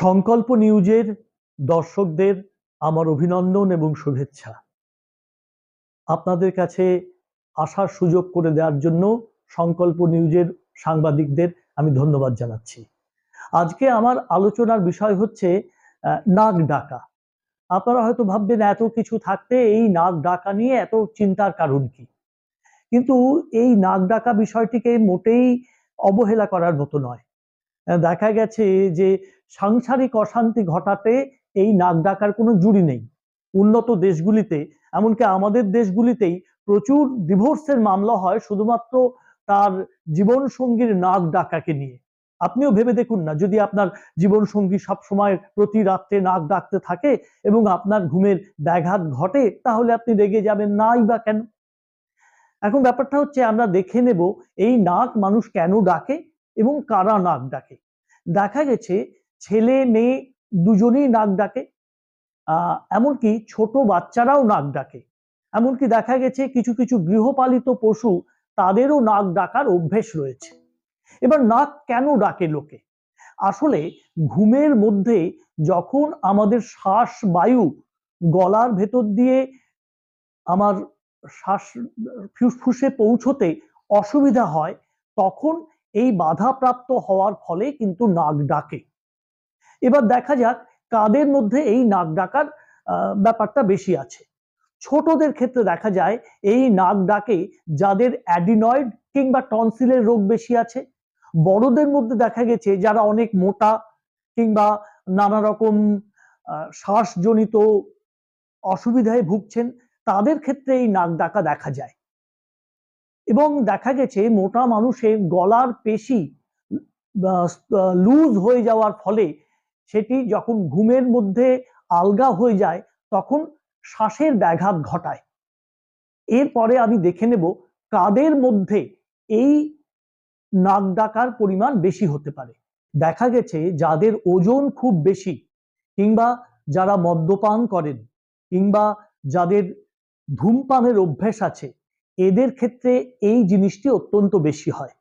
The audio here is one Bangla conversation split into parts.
সংকল্প নিউজের দর্শকদের আমার অভিনন্দন এবং শুভেচ্ছা। আপনাদের কাছে আসার সুযোগ করে দেওয়ার জন্য সংকল্প নিউজের সাংবাদিকদের আমি ধন্যবাদ জানাচ্ছি। আজকে আমার আলোচনার বিষয় হচ্ছে নাক ডাকা। আপনারা হয়তো ভাববেন, এত কিছু থাকতে এই নাক ডাকা নিয়ে এত চিন্তার কারণ কি? কিন্তু এই নাক ডাকা বিষয়টিকে মোটেই অবহেলা করার মতো নয়। দেখা গেছে যে সাংসারিক অশান্তি ঘটাতে এই নাক ডাকার কোনো জুড়ি নেই। উন্নত দেশগুলিতে, এমনকি আমাদের দেশগুলিতেই প্রচুর ডিভোর্সের মামলা হয় শুধুমাত্র তার জীবন সঙ্গীর নাক ডাকাকে নিয়ে। আপনিও ভেবে দেখুন না, যদি আপনার জীবন সঙ্গী সবসময় প্রতি রাত্রে নাক ডাকতে থাকে এবং আপনার ঘুমের ব্যাঘাত ঘটে, তাহলে আপনি রেগে যাবেন নাই বা কেন? এখন ব্যাপারটা হচ্ছে আমরা দেখে নেব, এই নাক মানুষ কেন ডাকে? এবং কারা নাক ডাকে? দেখা গেছে ছেলে, মেয়ে দুজনেই নাক ডাকে এমনকি ছোট বাচ্চারাও নাক ডাকে। এমনকি দেখা গেছে কিছু কিছু গৃহপালিত পশু তাদেরও নাক ডাকার অভ্যেস রয়েছে। এবার নাক কেন ডাকে লোকে? আসলে ঘুমের মধ্যে যখন আমাদের শ্বাস বায়ু গলার ভেতর দিয়ে আমার শ্বাস ফুসফুসে পৌঁছতে অসুবিধা হয়, তখন এই বাধাপ্রাপ্ত হওয়ার ফলে কিন্তু নাক ডাকে। এবার দেখা যাক কাদের মধ্যে এই নাক ডাকার ব্যাপারটা বেশি আছে। ছোটদের ক্ষেত্রে দেখা যায় এই নাক ডাকে যাদের অ্যাডিনয়েড কিংবা টনসিলের রোগ বেশি আছে। বড়দের মধ্যে দেখা গেছে যারা অনেক মোটা কিংবা নানা রকম শ্বাসজনিত অসুবিধায় ভুগছেন, তাদের ক্ষেত্রে এই নাক ডাকা দেখা যায়। এবং দেখা গেছে মোটা মানুষের গলার পেশি লুজ হয়ে যাওয়ার ফলে সেটি যখন ঘুমের মধ্যে আলগা হয়ে যায়, তখন শ্বাসের ব্যাঘাত ঘটায়। এরপরে আমি দেখে নেব কাদের মধ্যে এই নাক ডাকার পরিমাণ বেশি হতে পারে। দেখা গেছে যাদের ওজন খুব বেশি কিংবা যারা মদ্যপান করেন কিংবা যাদের ধূমপানের অভ্যেস আছে এদের ক্ষেত্রে এই জিনিসটি অত্যন্ত বেশি হয়।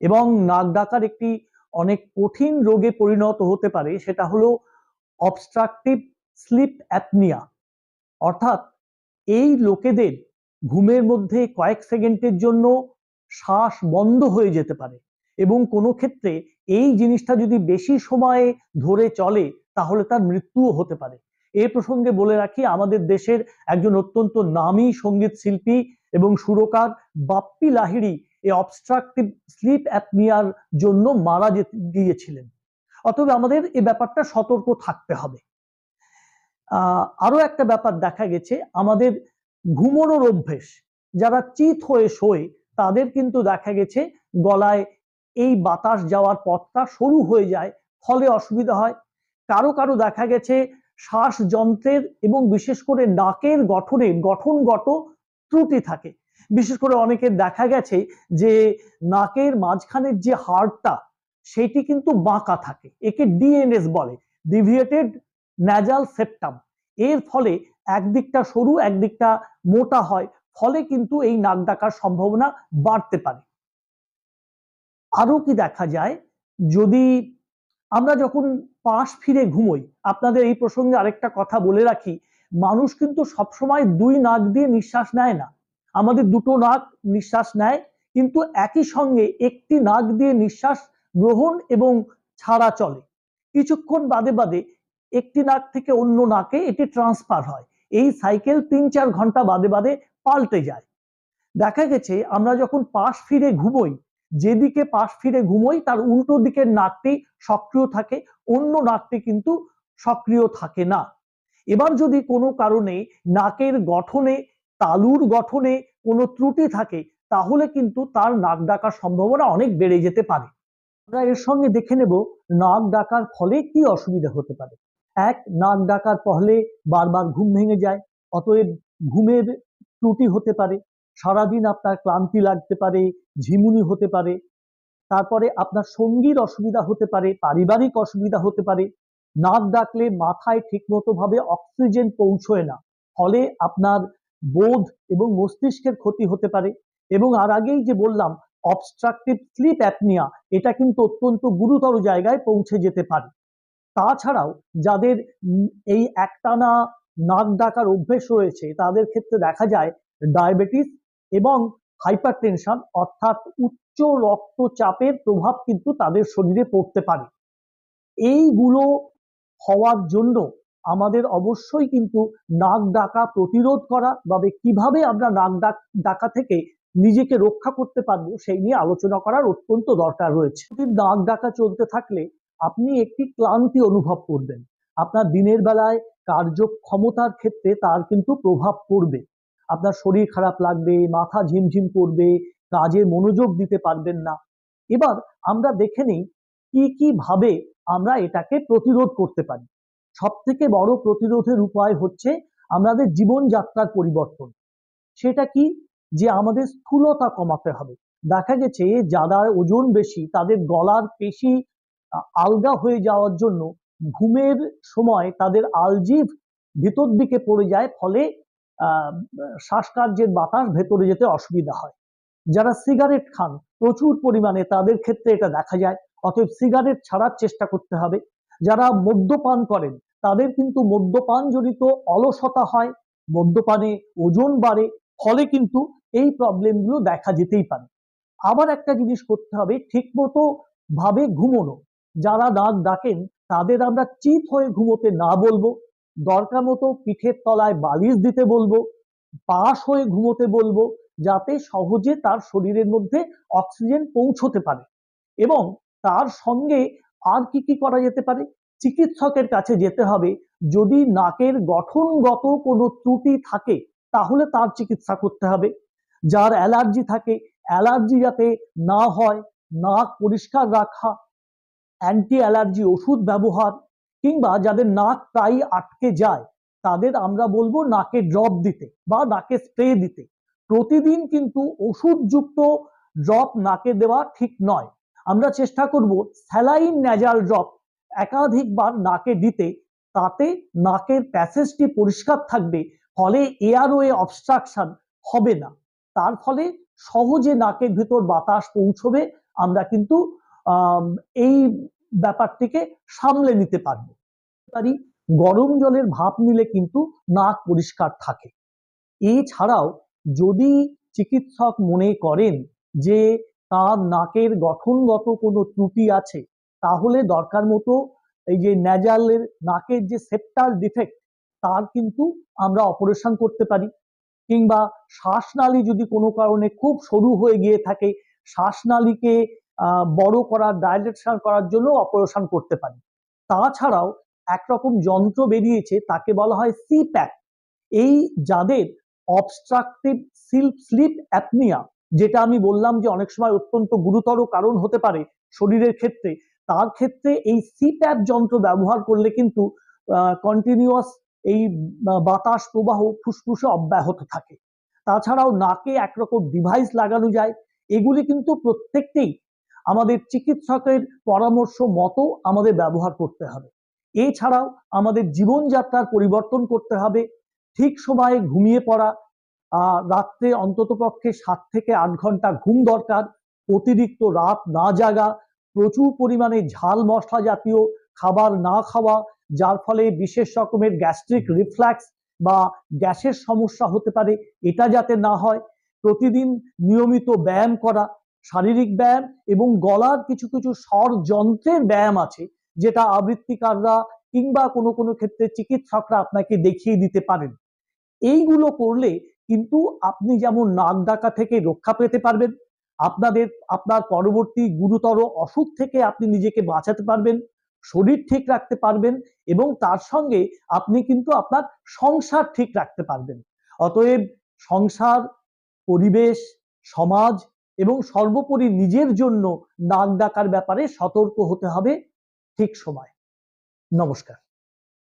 এবং নাক ডাকার একটি অনেক কঠিন রোগে পরিণত হতে পারে, সেটা হলো অবস্ট্রাকটিভ স্লিপ অ্যাপনিয়া অর্থাৎ এই লোকেদের ঘুমের মধ্যে কয়েক সেকেন্ডের জন্য শ্বাস বন্ধ হয়ে যেতে পারে। এবং কোনো ক্ষেত্রে এই জিনিসটা যদি বেশি সময়ে ধরে চলে, তাহলে তার মৃত্যুও হতে পারে। এ প্রসঙ্গে বলে রাখি, আমাদের দেশের একজন অত্যন্ত নামী সংগীত শিল্পী এবং সুরকার বাপ্পি লাহিড়ি এই অবস্ট্রাকটিভ স্লিপ অ্যাপনিয়ার জন্য মারা গিয়েছিলেন। অতএব আমাদের এ ব্যাপারটা সতর্ক থাকতে হবে। আরও একটা ব্যাপার দেখা গেছে, আমাদের ঘুমোনোর অভ্যেস, যারা চিত হয়ে শোয়, তাদের কিন্তু দেখা গেছে গলায় এই বাতাস যাওয়ার পথটা সরু হয়ে যায়, ফলে অসুবিধা হয়। কারও কারও দেখা গেছে শ্বাসযন্ত্রের এবং বিশেষ করে নাকের গঠনে গঠনগত ত্রুটি থাকে। বিশেষ করে অনেকের দেখা গেছে যে নাকের মাঝখানের যে হাড়টা, সেটি কিন্তু বাঁকা থাকে। একে ডিএনএস বলে ডিভিয়েটেড ন্যাজাল সেপ্টাম এর ফলে একদিকটা সরু, একদিকটা মোটা হয়। ফলে কিন্তু এই নাক ডাকার সম্ভাবনা বাড়তে পারে। আরও কি দেখা যায়, যদি আমরা যখন পাশ ফিরে ঘুমোই, আপনাদের এই প্রসঙ্গে আরেকটা কথা বলে রাখি মানুষ কিন্তু সবসময় দুই নাক দিয়ে নিঃশ্বাস নেয় না। আমাদের দুটো নাক নিঃশ্বাস নেয়, কিন্তু একই সঙ্গে একটি নাক দিয়ে নিঃশ্বাস গ্রহণ এবং ছাড়া চলে। কিছুক্ষণ বাদে বাদে একটি নাক থেকে অন্য নাকে এটি ট্রান্সফার হয়। এই সাইকেল তিন চার ঘণ্টা বাদে বাদে পাল্টে যায়। দেখা গেছে, আমরা যখন পাশ ফিরে ঘুমোই, যেদিকে পাশ ফিরে ঘুমোই, তার উল্টো দিকের নাকটি সক্রিয় থাকে, অন্য নাকটি কিন্তু সক্রিয় থাকে না। এবার যদি কোনো কারণে নাকের গঠনে, তালুর গঠনে কোনো ত্রুটি থাকে, তাহলে কিন্তু তার নাক ডাকার সম্ভাবনা অনেক বেড়ে যেতে পারে। আমরা এর সঙ্গে দেখে নেব নাক ডাকার ফলে কি অসুবিধা হতে পারে। এক, নাক ডাকার ফলে বারবার ঘুম ভেঙে যায়, অতএব ঘুমের ত্রুটি হতে পারে। সারাদিন আপনার ক্লান্তি লাগতে পারে, ঝিমুনি হতে পারে। তারপরে আপনার সঙ্গীর অসুবিধা হতে পারে, পারিবারিক অসুবিধা হতে পারে। নাক ডাকলে মাথায় ঠিকমতো ভাবে অক্সিজেন পৌঁছয় না। ফলে আপনার বোধ এবং মস্তিষ্কের ক্ষতি হতে পারে। এবং আর আগেই যে বললাম অবস্ট্রাকটিভ স্লিপ অ্যাপনিয়া এটা কিন্তু অত্যন্ত গুরুতর জায়গায় পৌঁছে যেতে পারে। তাছাড়াও যাদের এই একটানা নাক ডাকার অভ্যেস রয়েছে, তাদের ক্ষেত্রে দেখা যায় ডায়াবেটিস এবং হাইপার টেনশন অর্থাৎ উচ্চ রক্তচাপের প্রভাব কিন্তু তাদের শরীরে পড়তে পারে। এইগুলো হওয়ার জন্য আমাদের অবশ্যই কিন্তু নাক ডাকা প্রতিরোধ করা বা কীভাবে আমরা নাক ডাক থেকে নিজেকে রক্ষা করতে পারব সেই নিয়ে আলোচনা করার অত্যন্ত দরকার রয়েছে। যদি নাক ডাকা চলতে থাকলে আপনি একটি ক্লান্তি অনুভব করবেন। আপনার দিনের বেলায় কার্যক্ষমতার ক্ষেত্রে তার কিন্তু প্রভাব পড়বে। আপনার শরীর খারাপ লাগবে, মাথা ঝিমঝিম করবে, কাজে মনোযোগ দিতে পারবেন না। এবার আমরা দেখে নিই কি কি ভাবে আমরা এটাকে প্রতিরোধ করতে পারি। সব থেকে বড় প্রতিরোধের উপায় হচ্ছে আমাদের জীবনযাত্রার পরিবর্তন। সেটা কি? যে আমাদের স্থূলতা কমাতে হবে। দেখা গেছে যাদের ওজন বেশি, তাদের গলার পেশি আলগা হয়ে যাওয়ার জন্য ঘুমের সময় তাদের আলজিভ ভিতর দিকে পড়ে যায়, ফলে শ্বাসকার্যের বাতাস ভেতরে যেতে অসুবিধা হয়। যারা সিগারেট খান, প্রচুর পরিমাণে তাদের ক্ষেত্রে এটা দেখা যায়। অতএব সিগারেট ছাড়ার চেষ্টা করতে হবে। যারা মদ্যপান করেন, তাদের কিন্তু মদ্যপান জনিত অলসতা হয়, মদ্যপানে ওজন বাড়ে, ফলে কিন্তু এই প্রবলেমগুলো দেখা যেতেই পারে। আবার একটা জিনিস করতে হবে, ঠিকমতো ভাবে ঘুমোনো। যারা নাক ডাকেন, তাদের আমরা চিত হয়ে ঘুমোতে না বলব। দরকার মতো পিঠের তলায় বালিশ দিতে বলব, পাশ হয়ে ঘুমোতে বলব, যাতে সহজে তার শরীরের মধ্যে অক্সিজেন পৌঁছতে পারে। এবং তার সঙ্গে আর কি কি করা যেতে পারে? চিকিৎসকের কাছে যেতে হবে। যদি নাকের গঠনগত কোনো ত্রুটি থাকে, তাহলে তার চিকিৎসা করতে হবে। যার অ্যালার্জি থাকে, অ্যালার্জি যাতে না হয়, নাক পরিষ্কার রাখা অ্যান্টি অ্যালার্জি ওষুধ ব্যবহার, কিংবা যাদের নাক প্রায় আটকে যায়, তাদের আমরা বলব নাকে ড্রপ দিতে বা নাকে স্প্রে দিতে। প্রতিদিন কিন্তু ওষুধযুক্ত ড্রপ নাকে দেওয়া ঠিক নয়। আমরা চেষ্টা করব স্যালাইন ন্যাজাল ড্রপ একাধিকবার নাকে দিতে, তাতে নাকের প্যাসেজটি পরিষ্কার থাকবে, ফলে এয়ারওয়ে অবস্ট্রাকশন হবে না। তার ফলে সহজে নাকের ভিতর বাতাস পৌঁছবে, আমরা কিন্তু এই ব্যাপারটিকে সামলে নিতে পারব। পারি গরম জলের ভাপ নিলে কিন্তু নাক পরিষ্কার থাকে। এছাড়াও যদি চিকিৎসক মনে করেন যে তার নাকের গঠনগত কোনো ত্রুটি আছে, তাহলে দরকার মতো এই যে ন্যাজালের নাকের যে সেপ্টাল ডিফেক্ট তার কিন্তু আমরা অপারেশন করতে পারি। কিংবা শ্বাসনালী যদি কোনো কারণে খুব সরু হয়ে গিয়ে থাকে শ্বাসনালীকে বড় করার ডাইলেকশন করার জন্য অপারেশন করতে পারি। তাছাড়াও একরকম যন্ত্র বেরিয়েছে, তাকে বলা হয় সিপ্যাক এই যাদের অবস্ট্রাকটিভ সিল্প স্লিপ অ্যাপনিয়া যেটা আমি বললাম যে অনেক সময় অত্যন্ত গুরুতর কারণ হতে পারে শরীরের ক্ষেত্রে, তার ক্ষেত্রে এই সিপ্যাপ যন্ত্র ব্যবহার করলে কিন্তু কন্টিনিউয়াস এই বাতাস প্রবাহ ফুসফুসে অব্যাহত থাকে। তাছাড়াও নাকে একরকম ডিভাইস লাগানো যায়, এগুলি কিন্তু প্রত্যেকটাই আমাদের চিকিৎসকের পরামর্শ মতো আমাদের ব্যবহার করতে হবে। এছাড়াও আমাদের জীবনযাত্রার পরিবর্তন করতে হবে, ঠিক সময়ে ঘুমিয়ে পড়া রাত্রে অন্তত পক্ষে সাত থেকে আট ঘণ্টা ঘুম দরকার, অতিরিক্ত রাত না জাগা, প্রচুর পরিমাণে ঝাল মশলা জাতীয় খাবার না খাওয়া, যার ফলে বিশেষ রকমের গ্যাস্ট্রিক রিফ্ল্যাক্স বা গ্যাসের সমস্যা হতে পারে, এটা যাতে না হয়। প্রতিদিন নিয়মিত ব্যায়াম করা, শারীরিক ব্যায়াম এবং গলার কিছু কিছু স্বর যন্ত্রের ব্যায়াম আছে, যেটা আবৃত্তিকাররা কিংবা কোনো কোনো ক্ষেত্রে চিকিৎসকরা আপনাকে দেখিয়ে দিতে পারেন। এইগুলো করলে কিন্তু আপনি যেমন নাক ডাকা থেকে রক্ষা পেতে পারবেন, আপনাদের, আপনার পরবর্তী গুরুতর অসুখ থেকে আপনি নিজেকে বাঁচাতে পারবেন, শরীর ঠিক রাখতে পারবেন এবং তার সঙ্গে আপনি কিন্তু আপনার সংসার ঠিক রাখতে পারবেন। অতএব সংসার, পরিবেশ, সমাজ এবং সর্বোপরি নিজের জন্য নাক ডাকার ব্যাপারে সতর্ক হতে হবে ঠিক সময়। নমস্কার।